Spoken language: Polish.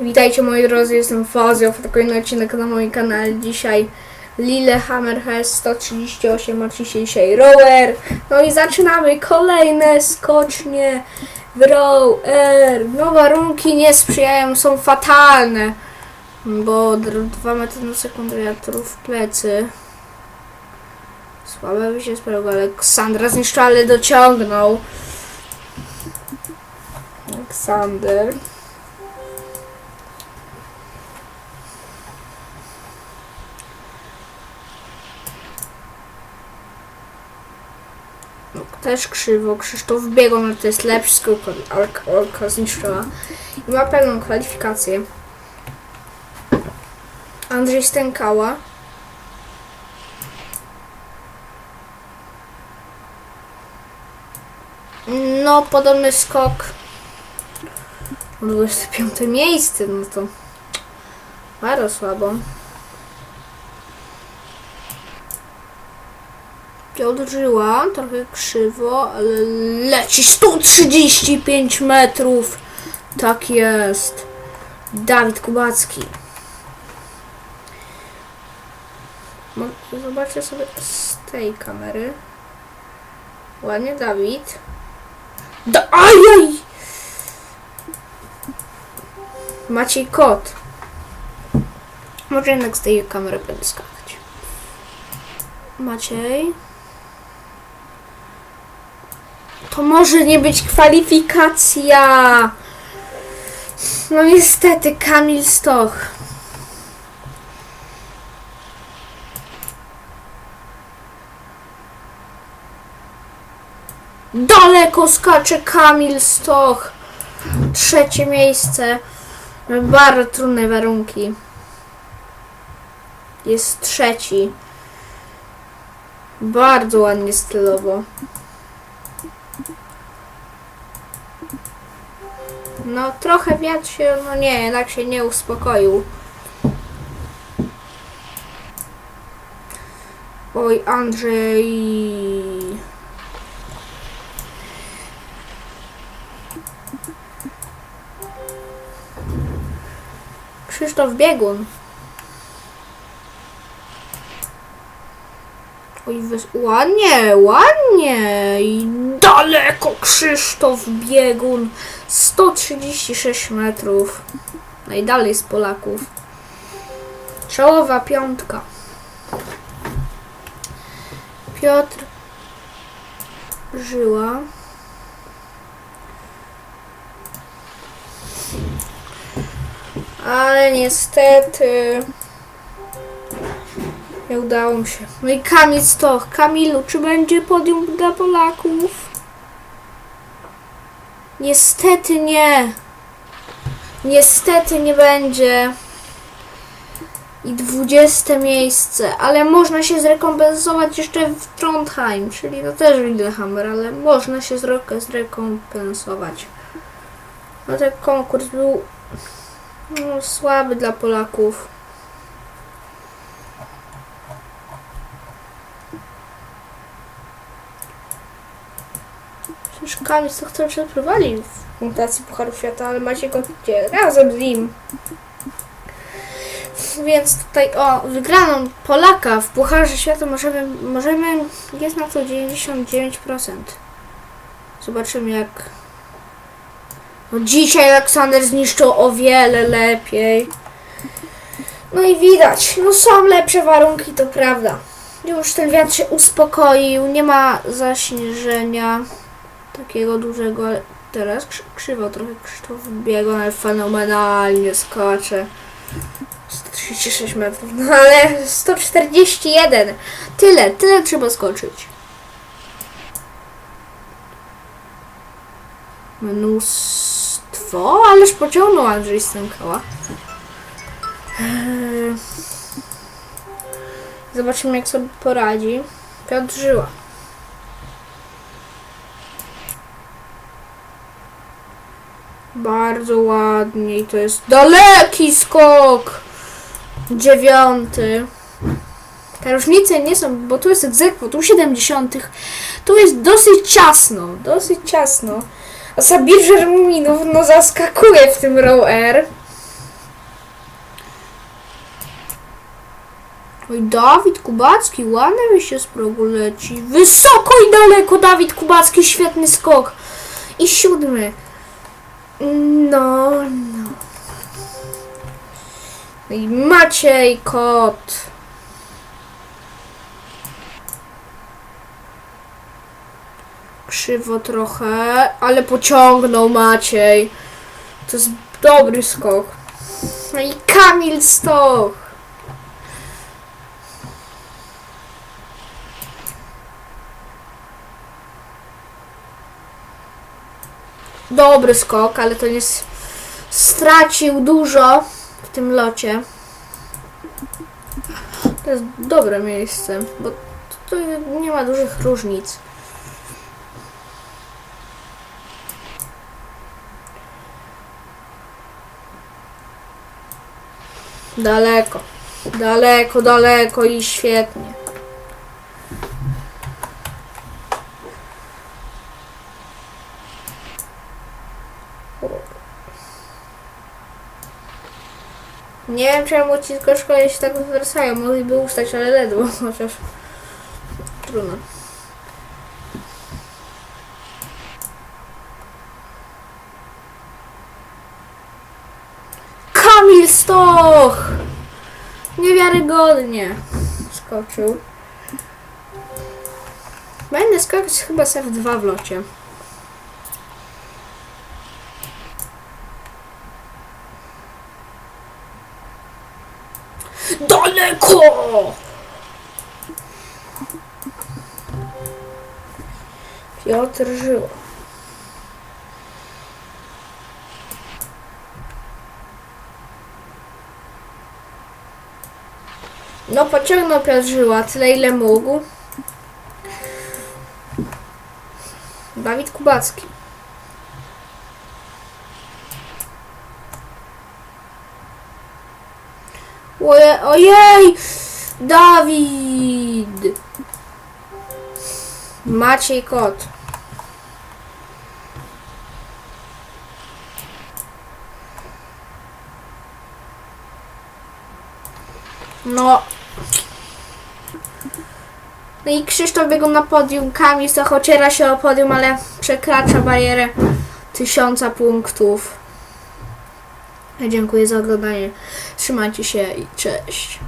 Witajcie moi drodzy, jestem Fazio, to kolejny odcinek na moim kanale. Dzisiaj Lillehammer HS 138, oczywiście dzisiaj rower. No i zaczynamy kolejne skocznie w rower. No warunki nie sprzyjają, są fatalne. Bo 2 metry na sekundę wiatru w plecy. Słabe by się sprawiło, ale Ksandra zniszczył, ale dociągnął. Aleksander. No, też krzywo. Krzysztof biegł, ale to jest lepszy skok od Alka, Alka zniszczyła. I ma pełną kwalifikację. Andrzej Stękała. No, podobny skok. 25 miejsce, no to bardzo słabo. Piotr Żyła, trochę krzywo, ale leci 135 metrów. Tak jest. Dawid Kubacki. Mo- Zobaczę sobie z tej kamery. Ładnie, Dawid. Da Ajaj! Maciej Kot. Może jednak z tej kamery będę skakać. Maciej. To może nie być kwalifikacja. No niestety, Kamil Stoch. Daleko skacze Kamil Stoch. Trzecie miejsce. Bardzo trudne warunki. Jest trzeci. Bardzo ładnie stylowo. No trochę wiatr się, no nie, jednak się nie uspokoił. Oj, Andrzej. Krzysztof Biegun. Oj, wys- ładnie, ładnie. I daleko Krzysztof Biegun. 136 metrów. Najdalej z Polaków. Czołowa piątka. Piotr Żyła. Ale niestety nie udało mi się. No i Kamil Stoch. Kamilu, czy będzie podium dla Polaków? Niestety nie. Niestety nie będzie. I 20 miejsce, ale można się zrekompensować jeszcze w Trondheim, czyli to też Lillehammer, ale można się zre- zrekompensować. No ten konkurs był no, słaby dla Polaków. To cały czas prowadzi w punktacji Pucharu Świata, ale macie go gdzie? Razem z nim. Więc tutaj o wygraną Polaka w Pucharze Świata możemy, możemy jest na to 99%. Zobaczymy jak no dzisiaj Aleksander zniszczył o wiele lepiej. No i widać, no są lepsze warunki, to prawda. Już ten wiatr się uspokoił, nie ma zaśnieżenia takiego dużego, ale teraz krzy- krzywo trochę Krzysztof biegł, ale fenomenalnie skacze. 136 metrów, no ale 141. Tyle, tyle trzeba skoczyć. Mnóstwo, ależ pociągnął Andrzej Stękała. Eee, Zobaczymy jak sobie poradzi. Piotr Żyła. Bardzo ładnie i to jest daleki skok! Dziewiąty. Te różnice nie są, bo tu jest egzekwo, tu 70. Tu jest dosyć ciasno, dosyć ciasno. A Sabir Żerminów no zaskakuje w tym row R. Oj, Dawid Kubacki, ładnie mi się z progu leci. Wysoko i daleko Dawid Kubacki, świetny skok. I siódmy. No, no. No I Maciej Kot. Krzywo trochę, ale pociągnął Maciej. To jest dobry skok. No i Kamil Stoch. Dobry skok, ale to nie s- stracił dużo w tym locie. To jest dobre miejsce, bo to nie ma dużych różnic. Daleko, daleko, daleko i świetnie. Nie wiem czemu ci tylko szkole się tak wywracają. Mogliby ustać, ale ledwo, chociaż trudno. Kamil Stoch! Niewiarygodnie skoczył. Będę skakać chyba z F2 w locie. Daleko! Piotr Żyła. No pociągnął Piotr Żyła tyle ile mógł. Dawid Kubacki. Oje, ojej! Dawid! Maciej Kot. No. No i Krzysztof biegł na podium, Kamil Stoch ociera się o podium, ale przekracza barierę tysiąca punktów. Dziękuję za oglądanie. Trzymajcie się i cześć.